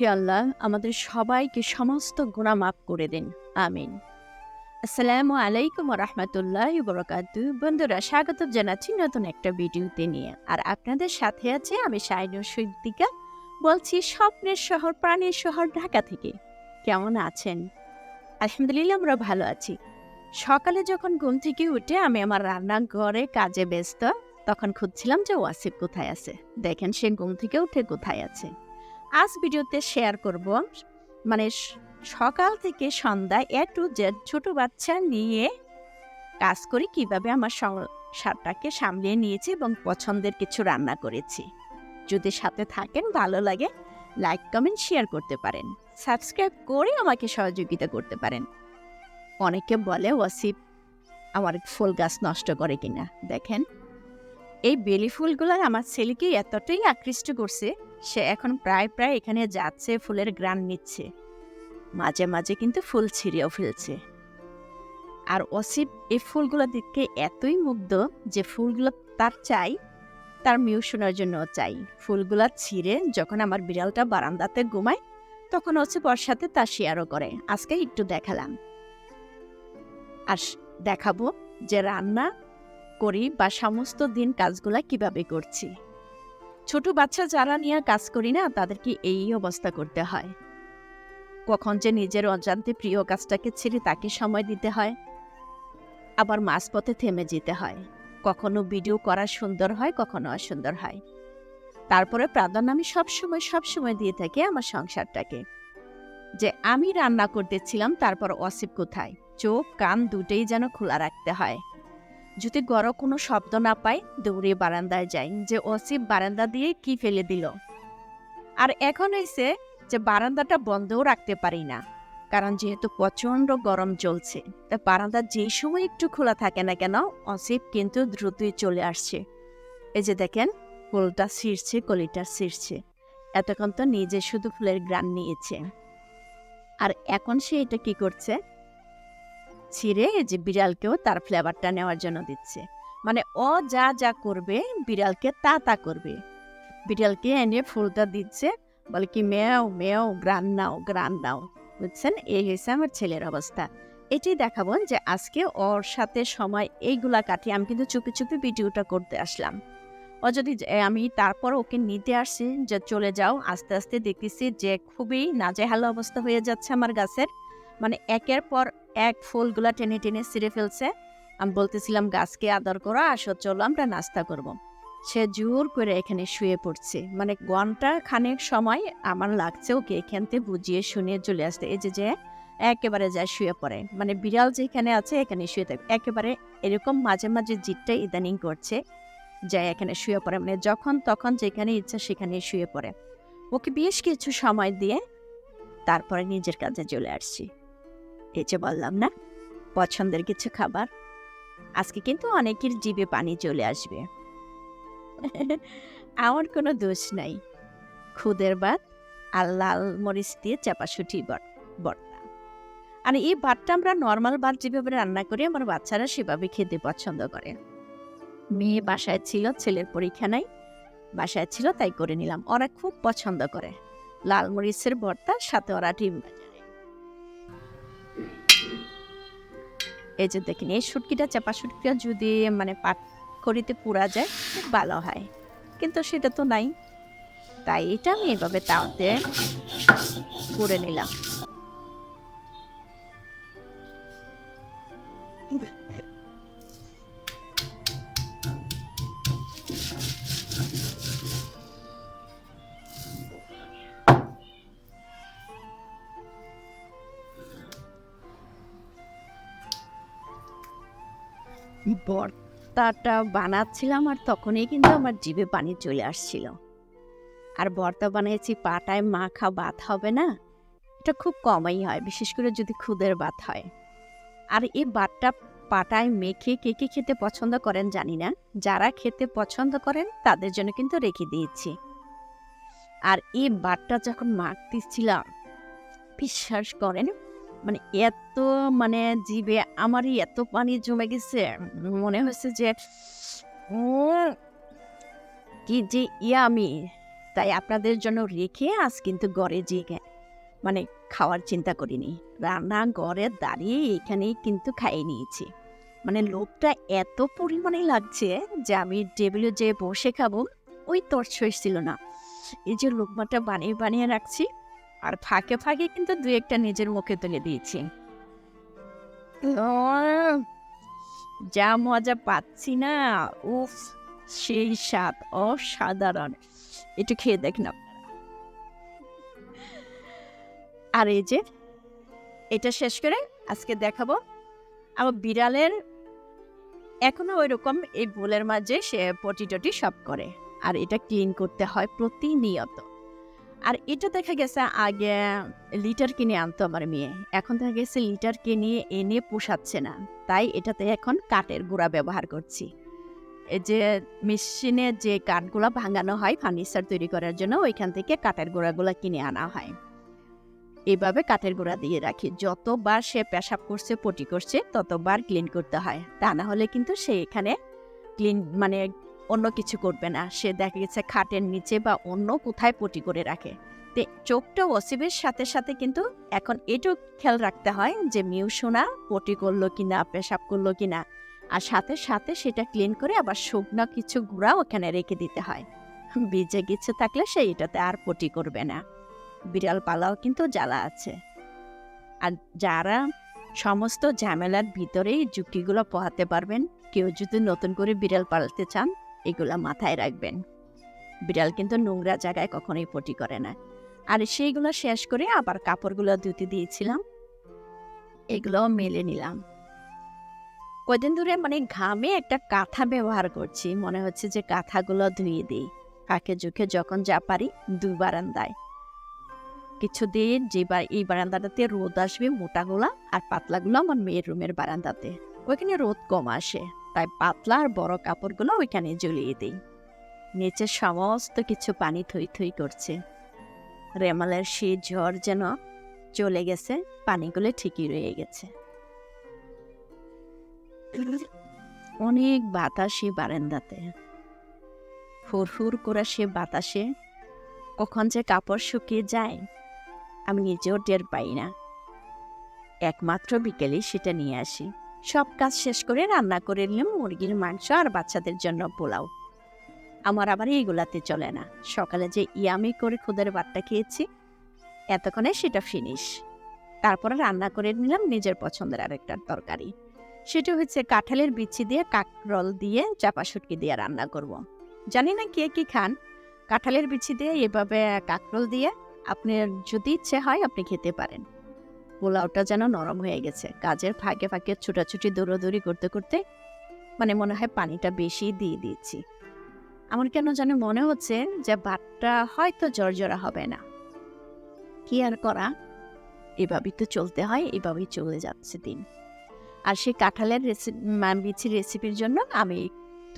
হে আল্লাহ, আমাদের সবাইকে সমস্ত গুণা মাফ করে দিন। আমিন। আসসালামু আলাইকুম রহমতুল্লাহ বরকাতু। বন্ধুরা, স্বাগত জানাচ্ছি নতুন একটা ভিডিওতে নিয়ে। আর আপনাদের সাথে আছে আমি শাইনুর সিদ্দিকা। বলছি, স্বপ্নের শহর, প্রাণের শহর ঢাকা থেকে। কেমন আছেন? আলহামদুলিল্লাহ, আমরা ভালো আছি। সকালে যখন ঘুম থেকে উঠে আমি আমার রান্নাঘরে কাজে ব্যস্ত। তখন খুঁজছিলাম যে ওয়াসিফ কোথায় আছে। দেখেন সে ঘুম থেকে উঠে কোথায় আছে। আজ ভিডিওতে শেয়ার করব মানে সকাল থেকে সন্ধ্যা এ টু জেড ছোট বাচ্চা নিয়ে কাজ করি, কীভাবে আমার সংসারটাকে সামলিয়ে নিয়েছি এবং পছন্দের কিছু রান্না করেছি। যদি সাথে থাকেন, ভালো লাগে লাইক কমেন্ট শেয়ার করতে পারেন। সাবস্ক্রাইব করে আমাকে সহযোগিতা করতে পারেন। অনেকে বলে, ওয়াসিফ, আমার ফুল গাছ নষ্ট করে কিনা? দেখেন এই বেলি ফুলগুলো আমার ছেলেকে এতটাই আকৃষ্ট করছে, সে এখন প্রায় প্রায় এখানে যাচ্ছে, ফুলের গ্রান নিচ্ছে। মাঝে মাঝে কিন্তু ফুল ছিঁড়েও ফেলছে। আর অসিপ এই ফুলগুলো দিকে এতই মুগ্ধ যে ফুলগুলো তার চাই, তার মিউ শোনার জন্য চাই। ফুলগুলা ছিঁড়ে যখন আমার বিড়ালটা বারান্দাতে ঘুমায়, তখন অসিপ ওর সাথে তা শেয়ারও করে। আজকে একটু দেখালাম। আর দেখাবো যে রান্না করি বা সমস্ত দিন কাজগুলা কীভাবে করছি। ছোট বাচ্চা যারা নিয়ে কাজ করি না, তাদেরকে এই অবস্থা করতে হয়। কখন যে নিজের অজান্তে প্রিয় কাজটাকে ছেড়ে তাকে সময় দিতে হয়, আবার মাঝপথে থেমে যেতে হয়। কখনো ভিডিও করা সুন্দর হয়, কখনো অসুন্দর হয়। তারপরে প্রাধান্য আমি সবসময় সবসময় দিয়ে থাকি আমার সংসারটাকে। যে আমি রান্না করতেছিলাম, তারপর অসিপ কোথায়? চোখ, কান দুটেই যেন খোলা রাখতে হয়। যদি গড় কোনো শব্দ না পাই দৌড়ে বারান্দায় যাই যে অসিপ বারান্দা দিয়ে কি ফেলে দিল। আর এখন হয়েছে যে বারান্দাটা বন্ধও রাখতে পারি না, কারণ যেহেতু প্রচণ্ড গরম চলছে, তা বারান্দা যেই সময় একটু খোলা থাকে না কেন অসিপ কিন্তু দ্রুতই চলে আসছে। এই যে দেখেন, ফুলটা ছিঁড়ছে, কলিটা ছিঁড়ছে, এতক্ষণ তো নিজে শুধু ফুলের গ্রান নিয়েছে। আর এখন সে এটা কি করছে? ছিঁড়ে যে বিড়ালকেও তার ফ্লেভারটা নেওয়ার জন্য দিচ্ছে। মানে ও যা যা করবে, বিড়ালকে তা তা করবে। বিড়ালকে এনে ফুলটা দিচ্ছে, বলে কি মেও মেও গ্রান নাও গ্রান নাও। বুঝছেন? এই হয়েছে আমার ছেলের অবস্থা। এটি দেখাবো যে আজকে ওর সাথে সময় এইগুলা কাটিয়ে আমি কিন্তু চুপি চুপি ভিডিওটা করতে আসলাম। ও যদি আমি তারপর ওকে নিতে আসছি, যে চলে যাও, আস্তে আস্তে দেখতেছি যে খুবই নাজেহাল অবস্থা হয়ে যাচ্ছে আমার গাছের। মানে একের পর এক ফুলগুলা টেনে টেনে ছিঁড়ে ফেলছে। আমি বলতেছিলাম, গাছকে আদর করো আসো চলো আমরা নাস্তা করব। সে জোর করে এখানে শুয়ে পড়ছে। মানে ঘণ্টা খানেক সময় আমার লাগছে ওকে এখান থেকে বুঝিয়ে শুনিয়ে চলে আসতে। এই যে যে একেবারে যায় শুয়ে পড়ে। মানে বিড়াল যেখানে আছে এখানে শুয়ে থাকে। একেবারে এরকম মাঝে মাঝে জিতটা ইদানিং করছে যায় এখানে শুয়ে পড়ে। মানে যখন তখন যেখানে ইচ্ছা সেখানে শুয়ে পড়ে। ওকে বেশ কিছু সময় দিয়ে তারপরে নিজের কাজে চলে আসছি। এই যে বললাম, না, পছন্দের কিছু খাবার। আজকে কিন্তু অনেকের জিভে পানি চলে আসবে। আমার কোনো দোষ নাই। খুদের ভাত আর লাল মরিচ দিয়ে চাপাশুটি বর্তা আর এই ভাতটা আমরা নর্মাল ভাত যেভাবে রান্না করি, আমার বাচ্চারা সেভাবে খেতে পছন্দ করে। মেয়ে বাসায় ছিল, ছেলের পরীক্ষা নাই। বাসায় ছিল, তাই করে নিলাম। ওরা খুব পছন্দ করে। লাল মরিচের ভর্তা সাথে ওরা ডিম ভাজা। এই যে দেখেন, এই শুটকিটা চাপা শুটকিটা যদি মানে পাট করিতে পুরা যায় খুব ভালো হয়। কিন্তু সেটা তো নাই। তাই এটা আমি এভাবে তাওতে করে নিলাম। ভর্তাটা বানাচ্ছিলাম আর তখনই কিন্তু আমার জিভে পানি চলে আসছিল। আর ভর্তা বানিয়েছি, পাটায় মাখা ভাত হবে না? এটা খুব কমই হয়, বিশেষ করে যদি খুদের ভাত হয়। আর এই ভাতটা পাটায় মেখে কে কে খেতে পছন্দ করেন জানি না। যারা খেতে পছন্দ করেন, তাদের জন্য কিন্তু রেখে দিয়েছি। আর এই ভাতটা যখন মাখতেছিলাম, বিশ্বাস করেন মানে এত মানে জিভে আমারই এত পানি জমে গেছে। মনে হচ্ছে যে কি যে ইয়ামি তাই আপনাদের জন্য রেখে আজ কিন্তু গড়ে যে মানে খাওয়ার চিন্তা করিনি। রান্না গড়ে দাঁড়িয়ে এখানেই কিন্তু খাইয়ে নিয়েছি। মানে লোভটা এত পরিমাণে লাগছে যে আমি টেবিলে যে বসে খাব, ওই তর্স ছিল না। এই যে লোকমাটা বানিয়ে বানিয়ে রাখছি আর ফাঁকে ফাঁকে কিন্তু দু একটা নিজের মুখে তুলে দিয়েছি। যা মজা পাচ্ছি না উফ সেই স্বাদ অসাধারণ। একটু খেয়ে দেখেন আপনারা। আর এই যে এটা শেষ করে আজকে দেখাবো আমার বিড়ালের এখনও ওই রকম এই বোলের মাঝে সে পটি টটি সব করে। আর এটা ক্লিন করতে হয় প্রতিনিয়ত। আর এটা দেখা গেছে আগে লিটার কিনে আনতো আমার মেয়ে। এখন দেখা গেছে লিটার কিনে এনে পোষাচ্ছে না। তাই এটাতে এখন কাঠের গুঁড়া ব্যবহার করছি। এই যে মেশিনে যে কাঠগুলা ভাঙানো হয়, ফার্নিচার তৈরি করার জন্য ওইখান থেকে কাঠের গুঁড়াগুলো কিনে আনা হয়। এভাবে কাঠের গুঁড়া দিয়ে রাখি। যতবার সে পেশাব করছে, পটি করছে, ততবার ক্লিন করতে হয়। তা না হলে কিন্তু সে এখানে ক্লিন মানে অন্য কিছু করবে না। সে দেখা গেছে খাটের নিচে বা অন্য কোথায় পটি করে রাখে। তে চোখটা অসিবের সাথে সাথে কিন্তু এখন এটু খেয়াল রাখতে হয় যে মিউসোনা পটি করল কিনা, পেশাব করল কিনা। আর সাথে সাথে সেটা ক্লিন করে আবার শুকনো কিছু গুঁড়া ওখানে রেখে দিতে হয়। বীজে কিছু থাকলে সে এটাতে আর পটি করবে না। বিড়াল পালাও কিন্তু জ্বালা আছে। আর যারা সমস্ত ঝামেলার ভিতরেই যুক্তিগুলো পোহাতে পারবেন, কেউ যদি নতুন করে বিড়াল পালতে চান এগুলা মাথায় রাখবেন। বিড়াল কিন্তু নোংরা জায়গায় কখনোই পটি করে না। আর সেইগুলো শেষ করে আবার কাপড়গুলো ধুতে দিয়েছিলাম। এগুলো মেলে নিলাম। কদিন ধরে মানে ঘামে একটা কাঁথা ব্যবহার করছি। মনে হচ্ছে যে কাঁথাগুলো ধুয়ে দিই। কাকে ঝুঁকে যখন যা পারি দুই বারান্দায়। কিছুদিন যে বার এই বারান্দাটাতে রোদ আসবে মোটাগুলা আর পাতলাগুলো আমার মেয়ের রুমের বারান্দাতে। ওইখানে রোদ কম আসে। তাই পাতলা আর বড় কাপড়গুলো ওইখানে জ্বলিয়ে দিই। নিচে সমস্ত কিছু পানি থই থই করছে। রেমালের সেই ঝড় যেন চলে গেছে, পানিগুলো ঠিকই রয়ে গেছে। অনেক বাতাস বারান্দাতে। হুর করে সে বাতাসে কখন যে কাপড় শুকিয়ে যায়, আমি নিজেও টের পাই না। একমাত্র বিকেলে সেটা নিয়ে আসি। সব কাজ শেষ করে রান্না করে নিলাম মুরগির মাংস আর বাচ্চাদের জন্য পোলাও। আমার আবার এইগুলাতে চলে না। সকালে যে ইয়ামি করে খুদের ভাতটা খেয়েছি, এতক্ষণে সেটা ফিনিশ তারপরে রান্না করে নিলাম নিজের পছন্দের আরেকটা তরকারি। সেটা হচ্ছে কাঁঠালের বিচি দিয়ে কাকরল দিয়ে চাপা শুটকি দিয়ে রান্না করব। জানি না কে কি খান। কাঁঠালের বিচি দিয়ে এভাবে কাকরল দিয়ে আপনার যদি ইচ্ছে হয় আপনি খেতে পারেন। পোলাওটা যেন নরম হয়ে গেছে। কাজের ফাঁকে ফাঁকে ছুটাছুটি দৌড়াদৌড়ি করতে করতে মানে মনে হয় পানিটা বেশি দিয়ে দিয়েছি। আমার কেন যেন মনে হচ্ছে যে ভাতটা হয়তো জর্জরা হবে না। কি আর করা? এভাবেই তো চলতে হয়, এভাবেই চলে যাচ্ছে দিন। আর সেই কাঁঠালের রেসিপি বিচির রেসিপির জন্য আমি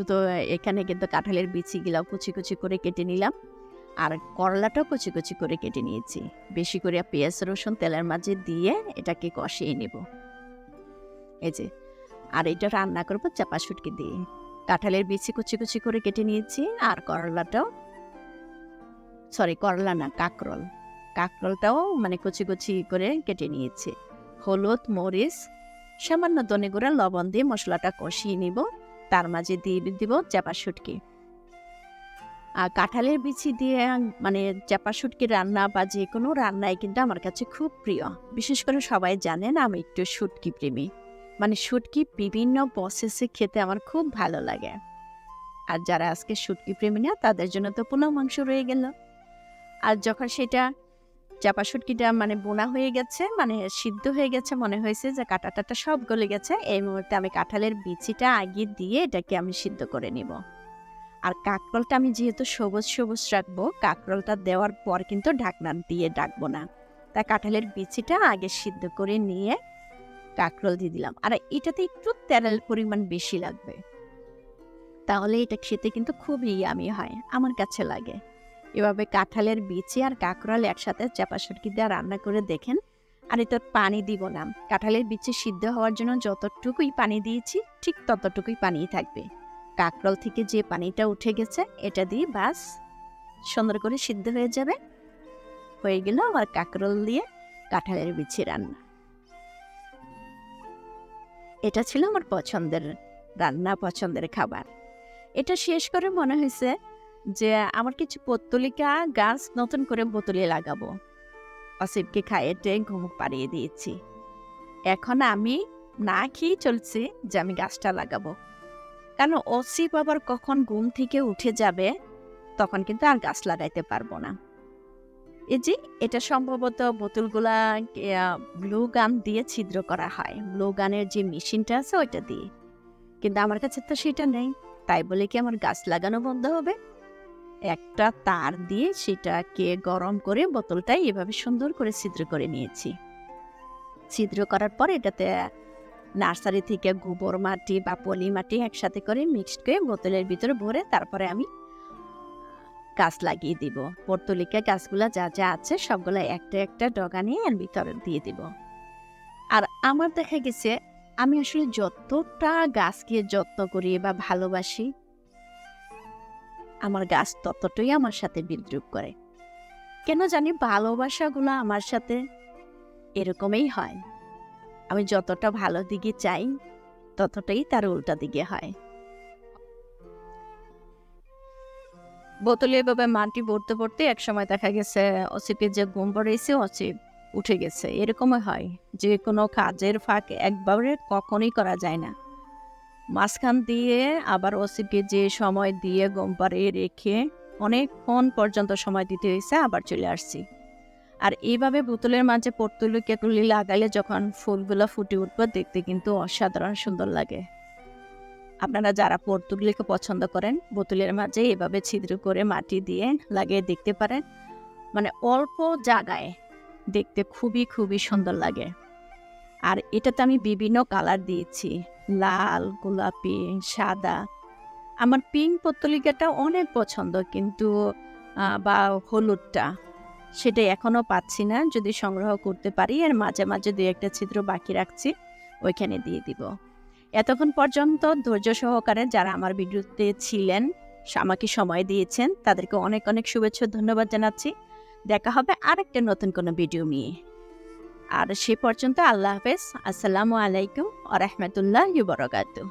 তো এখানে কিন্তু কাঁঠালের বিচিগুলাও কুচি কুচি করে কেটে নিলাম। আর করলাটাও কুচি কুচি করে কেটে নিয়েছি। বেশি করে পেঁয়াজ, রসুন, তেলের মাঝে দিয়ে এটাকে কষিয়ে নেব। এই যে, আর এটা রান্না করব চাপা শুটকি দিয়ে। কাঁঠালের বিচি কুচি কুচি করে কেটে নিয়েছি আর করলাটাও সরি, করলা না, কাকরল। কাকরলটাও মানে কুচি কুচি করে কেটে নিয়েছি। হলুদ, মরিচ, সামান্য দনে গুঁড়া, লবণ দিয়ে মশলাটা কষিয়ে নিব। তার মাঝে দিয়ে দিব চাপা শুটকি। কাঁঠালের বিচি দিয়ে মানে চাপা শুটকি রান্না বা যে কোনো রান্নাই কিন্তু আমার কাছে খুব প্রিয়। বিশেষ করে সবাই জানেন আমি একটু শুটকি প্রেমী। মানে শুটকি বিভিন্ন প্রসেসে খেতে আমার খুব ভালো লাগে। আর যারা আজকে শুটকি প্রেমী না, তাদের জন্য তো পোলাও মাংস রয়ে গেল। আর যখন সেটা চাপা শুটকিটা মানে বোনা হয়ে গেছে মানে সিদ্ধ হয়ে গেছে, মনে হয়েছে যে কাটা টাটা সব গলে গেছে, এই মুহূর্তে আমি কাঁঠালের বিচিটা আগে দিয়ে এটাকে আমি সিদ্ধ করে নিব। আর কাকরলটা আমি যেহেতু সবুজ সবুজ রাখব, কাকরলটা দেওয়ার পর কিন্তু ঢাকনা দিয়ে ডাকবো না। তাই কাঁঠালের বিচিটা আগে সিদ্ধ করে নিয়ে কাকরল দিয়ে দিলাম। আর এটাতে একটু তেলের পরিমাণ বেশি লাগবে। তাহলে এটা খেতে কিন্তু খুবই ইয়ামি হয়, আমার কাছে লাগে। এভাবে কাঁঠালের বিচি আর কাঁকরোল একসাথে চাপা সুটকি দিয়ে রান্না করে দেখেন। আর এটা পানি দিব না। কাঁঠালের বিচি সিদ্ধ হওয়ার জন্য যতটুকুই পানি দিয়েছি, ঠিক ততটুকুই পানি থাকবে। কাকরল থেকে যে পানিটা উঠে গেছে, এটা দিয়ে বাস সুন্দর করে সিদ্ধ হয়ে যাবে। হয়ে গেল আমার কাকরল দিয়ে কাঁঠালের বিচি রান্না। এটা ছিল আমার পছন্দের, রান্না পছন্দের খাবার। এটা শেষ করে মনে হয়েছে যে আমার কিছু পত্তলিকা গাছ নতুন করে বোতলে লাগাবো। অসিবকে খাইয়েটে ঘুম পাড়িয়ে দিয়েছি। এখন আমি না খেয়ে চলছি যে আমি গাছটা লাগাবো। কারণ অসিব আবার কখন ঘুম থেকে উঠে যাবে, তখন কিন্তু আর গাছ লাগাইতে পারব না। এই যে, এটা সম্ভবত বোতলগুলা ব্লু গান দিয়ে ছিদ্র করা হয়। ব্লু গানের যে মেশিনটা আছে, ওইটা দিয়ে। কিন্তু আমার কাছে তো সেটা নেই। তাই বলে কি আমার গাছ লাগানো বন্ধ হবে? একটা তার দিয়ে সেটাকে গরম করে বোতলটাই এভাবে সুন্দর করে ছিদ্র করে নিয়েছি। ছিদ্র করার পর এটাতে নার্সারি থেকে গোবর মাটি বা পলি মাটি একসাথে করে মিক্সড করে বোতলের ভিতরে ভরে তারপরে আমি গাছ লাগিয়ে দিব। পর্তলিকা গাছগুলা যা যা আছে সবগুলো একটা একটা ডগা নিয়ে এর ভিতরে দিয়ে দিব। আর আমার দেখা গেছে, আমি আসলে যতটা গাছকে যত্ন করি বা ভালোবাসি, আমার গাছ ততটাই আমার সাথে বিদ্রুপ করে। কেন জানি ভালোবাসাগুলো আমার সাথে এরকমই হয়। আমি যতটা ভালো দিকে চাই, ততটাই তার উল্টা দিকে হয়। বোতলে এভাবে মাটি ভরতে ভরতে এক সময় দেখা গেছে অসিপের যে ঘুম পড়েছে অসিপ উঠে গেছে। এরকমই হয়, যে কোনো কাজের ফাঁক একবারে কখনোই করা যায় না। মাঝখান দিয়ে আবার ওসিপকে যে সময় দিয়ে গম পাড়িয়ে রেখে অনেকক্ষণ পর্যন্ত সময় দিতে হয়েছে, আবার চলে আসছি। আর এইভাবে বোতলের মাঝে পর্তুলি কেতুলি লাগালে যখন ফুলগুলো ফুটে উঠবে, দেখতে কিন্তু অসাধারণ সুন্দর লাগে। আপনারা যারা পর্তুলিকে পছন্দ করেন, বোতলের মাঝে এভাবে ছিদ্র করে মাটি দিয়ে লাগিয়ে দেখতে পারেন। মানে অল্প জায়গায় দেখতে খুবই খুবই সুন্দর লাগে। আর এটাতে আমি বিভিন্ন কালার দিয়েছি। লাল, গোলাপি, সাদা। আমার পিঙ্ক পত্তলিকাটা অনেক পছন্দ, কিন্তু বা হলুদটা। সেটা এখনও পাচ্ছি না, যদি সংগ্রহ করতে পারি আর মাঝে মাঝে দু একটা ছিদ্র বাকি রাখছি, ওইখানে দিয়ে দিব। এতক্ষণ পর্যন্ত ধৈর্য সহকারে যারা আমার ভিডিওতে ছিলেন, আমাকে সময় দিয়েছেন, তাদেরকে অনেক অনেক শুভেচ্ছা ধন্যবাদ জানাচ্ছি। দেখা হবে আরেকটা নতুন কোনো ভিডিও নিয়ে। আর সে পর্যন্ত আল্লাহ হাফেজ। আসসালামু আলাইকুম আ রহমতুল্লাহ বরকাতু